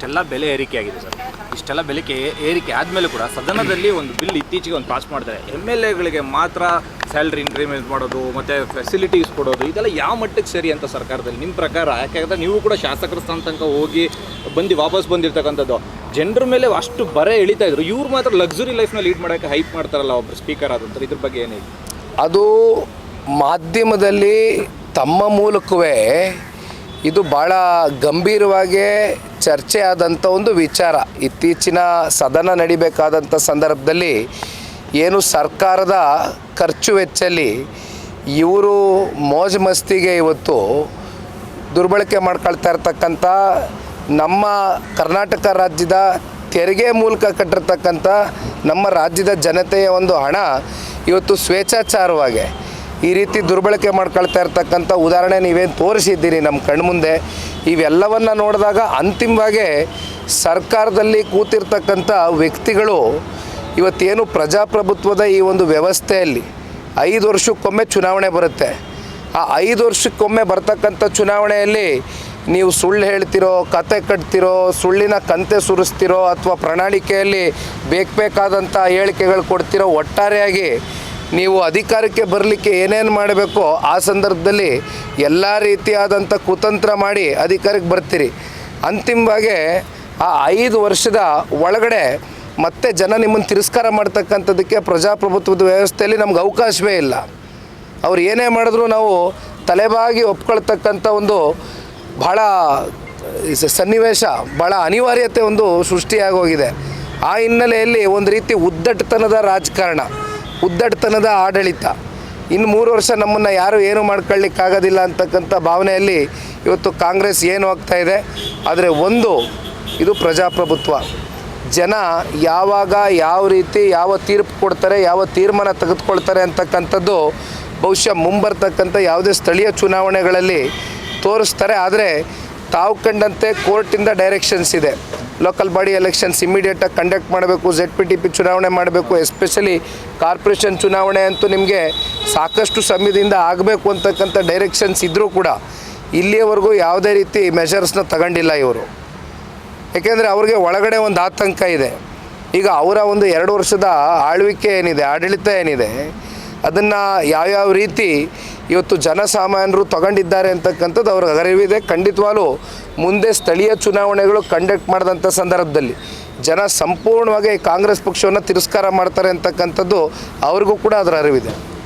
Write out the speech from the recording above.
ಇಷ್ಟೆಲ್ಲ ಬೆಲೆ ಏರಿಕೆ ಆಗಿದೆ ಸರ್. ಇಷ್ಟೆಲ್ಲ ಬೆಲೆ ಏರಿಕೆ ಆದಮೇಲೆ ಕೂಡ ಸದನದಲ್ಲಿ ಒಂದು ಬಿಲ್ ಇತ್ತೀಚೆಗೆ ಒಂದು ಪಾಸ್ ಮಾಡ್ತಾರೆ ಎಂ ಎಲ್ ಎಗಳಿಗೆ ಮಾತ್ರ ಸ್ಯಾಲ್ರಿ ಇನ್ಕ್ರಿಮೆಂಟ್ ಮಾಡೋದು, ಮತ್ತು ಫೆಸಿಲಿಟೀಸ್ ಕೊಡೋದು, ಇದೆಲ್ಲ ಯಾವ ಮಟ್ಟಕ್ಕೆ ಸರಿ ಅಂತ ಸರ್ಕಾರದಲ್ಲಿ? ನಿಮ್ಮ ಪ್ರಕಾರ, ಯಾಕೆಂದರೆ ನೀವು ಕೂಡ ಶಾಸಕರ ಸ್ಥಾನ ತನಕ ಹೋಗಿ ಬಂದು ವಾಪಸ್ ಬಂದಿರ್ತಕ್ಕಂಥದ್ದು. ಜನರ ಮೇಲೆ ಅಷ್ಟು ಬರೆ ಎಳಿತಾ ಇದ್ರು. ಇವ್ರು ಮಾತ್ರ ಲಕ್ಸುರಿ ಲೈಫ್ನ ಲೀಡ್ ಮಾಡೋಕ್ಕೆ ಹೈಪ್ ಮಾಡ್ತಾರಲ್ಲ ಒಬ್ಬರು ಸ್ಪೀಕರ್ ಆದಂಥ ಇದ್ರ ಬಗ್ಗೆ ಏನೇ ಅದು ಮಾಧ್ಯಮದಲ್ಲಿ ತಮ್ಮ ಮೂಲಕವೇ ಇದು ಭಾಳ ಗಂಭೀರವಾಗಿ ಚರ್ಚೆ ಆದಂಥ ಒಂದು ವಿಚಾರ. ಇತ್ತೀಚಿನ ಸದನ ನಡಿಬೇಕಾದಂಥ ಸಂದರ್ಭದಲ್ಲಿ ಏನು ಸರ್ಕಾರದ ಖರ್ಚು ವೆಚ್ಚಲ್ಲಿ ಇವರು ಮೋಜು ಮಸ್ತಿಗೆ ಇವತ್ತು ದುರ್ಬಳಕೆ ಮಾಡ್ಕೊಳ್ತಾ ಇರ್ತಕ್ಕಂಥ ನಮ್ಮ ಕರ್ನಾಟಕ ರಾಜ್ಯದ ತೆರಿಗೆ ಮೂಲಕ ಕಟ್ಟಿರ್ತಕ್ಕಂಥ ನಮ್ಮ ರಾಜ್ಯದ ಜನತೆಯ ಒಂದು ಹಣ ಇವತ್ತು ಸ್ವೇಚ್ಛಾಚಾರವಾಗಿ ಈ ರೀತಿ ದುರ್ಬಳಕೆ ಮಾಡ್ಕೊಳ್ತಾ ಇರ್ತಕ್ಕಂಥ ಉದಾಹರಣೆ ನೀವೇನು ತೋರಿಸಿದ್ದೀರಿ ನಮ್ಮ ಕಣ್ಮುಂದೆ ಇವೆಲ್ಲವನ್ನು ನೋಡಿದಾಗ ಅಂತಿಮವಾಗಿ ಸರ್ಕಾರದಲ್ಲಿ ಕೂತಿರ್ತಕ್ಕಂಥ ವ್ಯಕ್ತಿಗಳು ಇವತ್ತೇನು ಪ್ರಜಾಪ್ರಭುತ್ವದ ಈ ಒಂದು ವ್ಯವಸ್ಥೆಯಲ್ಲಿ ಐದು ವರ್ಷಕ್ಕೊಮ್ಮೆ ಚುನಾವಣೆ ಬರುತ್ತೆ. ಆ ಐದು ವರ್ಷಕ್ಕೊಮ್ಮೆ ಬರ್ತಕ್ಕಂಥ ಚುನಾವಣೆಯಲ್ಲಿ ನೀವು ಸುಳ್ಳು ಹೇಳ್ತಿರೋ, ಕತೆ ಕಟ್ತಿರೋ, ಸುಳ್ಳಿನ ಕಂತೆ ಸುರಿಸ್ತಿರೋ ಅಥವಾ ಪ್ರಣಾಳಿಕೆಯಲ್ಲಿ ಬೇಕು ಬೇಕಾದಂಥ ಹೇಳಿಕೆಗಳು ಕೊಡ್ತಿರೋ ಒಟ್ಟಾರೆಯಾಗಿ ನೀವು ಅಧಿಕಾರಕ್ಕೆ ಬರಲಿಕ್ಕೆ ಏನೇನು ಮಾಡಬೇಕೋ ಆ ಸಂದರ್ಭದಲ್ಲಿ ಎಲ್ಲ ರೀತಿಯಾದಂಥ ಕುತಂತ್ರ ಮಾಡಿ ಅಧಿಕಾರಕ್ಕೆ ಬರ್ತೀರಿ. ಅಂತಿಮವಾಗಿ ಆ ಐದು ವರ್ಷದ ಒಳಗಡೆ ಮತ್ತೆ ಜನ ನಿಮ್ಮನ್ನು ತಿರಸ್ಕಾರ ಮಾಡ್ತಕ್ಕಂಥದ್ದಕ್ಕೆ ಪ್ರಜಾಪ್ರಭುತ್ವದ ವ್ಯವಸ್ಥೆಯಲ್ಲಿ ನಮ್ಗೆ ಅವಕಾಶವೇ ಇಲ್ಲ. ಅವ್ರು ಏನೇ ಮಾಡಿದ್ರು ನಾವು ತಲೆಬಾಗಿ ಒಪ್ಕೊಳ್ತಕ್ಕಂಥ ಒಂದು ಭಾಳ ಸನ್ನಿವೇಶ ಭಾಳ ಅನಿವಾರ್ಯತೆ ಒಂದು ಸೃಷ್ಟಿಯಾಗೋಗಿದೆ. ಆ ಹಿನ್ನೆಲೆಯಲ್ಲಿ ಒಂದು ರೀತಿ ಉದ್ದಟತನದ ರಾಜಕಾರಣ. ಉದ್ದಟತನದ ಆಡಳಿತ. ಇನ್ನು ಮೂರು ವರ್ಷ ನಮ್ಮನ್ನು ಯಾರು ಏನು ಮಾಡ್ಕೊಳ್ಳಿಕ್ಕಾಗೋದಿಲ್ಲ ಅಂತಕ್ಕಂಥ ಭಾವನೆಯಲ್ಲಿ ಇವತ್ತು ಕಾಂಗ್ರೆಸ್ ಏನು ಆಗ್ತಾ ಇದೆ. ಆದರೆ ಒಂದು, ಇದು ಪ್ರಜಾಪ್ರಭುತ್ವ. ಜನ ಯಾವಾಗ ಯಾವ ರೀತಿ ಯಾವ ತೀರ್ಪು ಕೊಡ್ತಾರೆ, ಯಾವ ತೀರ್ಮಾನ ತೆಗೆದುಕೊಳ್ತಾರೆ ಅಂತಕ್ಕಂಥದ್ದು ಬಹುಶಃ ಮುಂಬರ್ತಕ್ಕಂಥ ಯಾವುದೇ ಸ್ಥಳೀಯ ಚುನಾವಣೆಗಳಲ್ಲಿ ತೋರಿಸ್ತಾರೆ. ಆದರೆ ತಾವು ಕಂಡಂತೆ ಕೋರ್ಟಿಂದ ಡೈರೆಕ್ಷನ್ಸ್ ಇದೆ. ಲೋಕಲ್ ಬಾಡಿ ಎಲೆಕ್ಷನ್ಸ್ ಇಮಿಡಿಯೇಟಾಗಿ ಕಂಡಕ್ಟ್ ಮಾಡಬೇಕು ಜೆಡ್ ಪಿ ಟಿ ಪಿ ಚುನಾವಣೆ ಮಾಡಬೇಕು ಎಸ್ಪೆಷಲಿ ಕಾರ್ಪೊರೇಷನ್ ಚುನಾವಣೆ ಅಂತೂ ನಿಮಗೆ ಸಾಕಷ್ಟು ಸಮಯದಿಂದ ಆಗಬೇಕು ಅಂತಕ್ಕಂಥ ಡೈರೆಕ್ಷನ್ಸ್ ಇದ್ದರೂ ಕೂಡ ಇಲ್ಲಿಯವರೆಗೂ ಯಾವುದೇ ರೀತಿ ಮೆಷರ್ಸ್ನ ತಗೊಂಡಿಲ್ಲ ಇವರು. ಏಕೆಂದರೆ ಅವ್ರಿಗೆ ಒಳಗಡೆ ಒಂದು ಆತಂಕ ಇದೆ. ಈಗ ಅವರ ಒಂದು ಎರಡು ವರ್ಷದ ಆಳ್ವಿಕೆ ಏನಿದೆ, ಆಡಳಿತ ಏನಿದೆ, ಅದನ್ನು ಯಾವ್ಯಾವ ರೀತಿ ಇವತ್ತು ಜನಸಾಮಾನ್ಯರು ತಗೊಂಡಿದ್ದಾರೆ ಅಂತಕ್ಕಂಥದ್ದು ಅವ್ರ ಅರಿವಿದೆ. ಖಂಡಿತವಾಗ್ಲೂ ಮುಂದೆ ಸ್ಥಳೀಯ ಚುನಾವಣೆಗಳು ಕಂಡಕ್ಟ್ ಮಾಡಿದಂಥ ಸಂದರ್ಭದಲ್ಲಿ ಜನ ಸಂಪೂರ್ಣವಾಗಿ ಕಾಂಗ್ರೆಸ್ ಪಕ್ಷವನ್ನು ತಿರಸ್ಕಾರ ಮಾಡ್ತಾರೆ ಅಂತಕ್ಕಂಥದ್ದು ಅವ್ರಿಗೂ ಕೂಡ ಅದರ ಅರಿವಿದೆ.